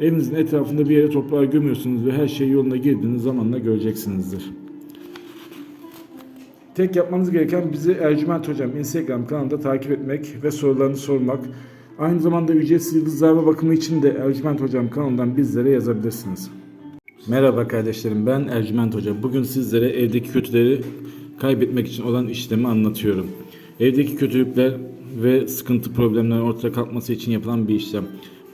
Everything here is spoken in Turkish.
evinizin etrafında bir yere toprağa gömüyorsunuz ve her şey yoluna girdiğiniz zamanla göreceksinizdir. Tek yapmanız gereken bizi Ercüment Hocam Instagram kanalında takip etmek ve sorularını sormak. Aynı zamanda ücretsiz yıldızlarla bakımı için de Ercüment Hocam kanalından bizlere yazabilirsiniz. Merhaba kardeşlerim ben Ercüment Hoca. Bugün sizlere evdeki kötüleri kaybetmek için olan işlemi anlatıyorum. Evdeki kötülükler ve sıkıntı problemlerin ortaya kalkması için yapılan bir işlem.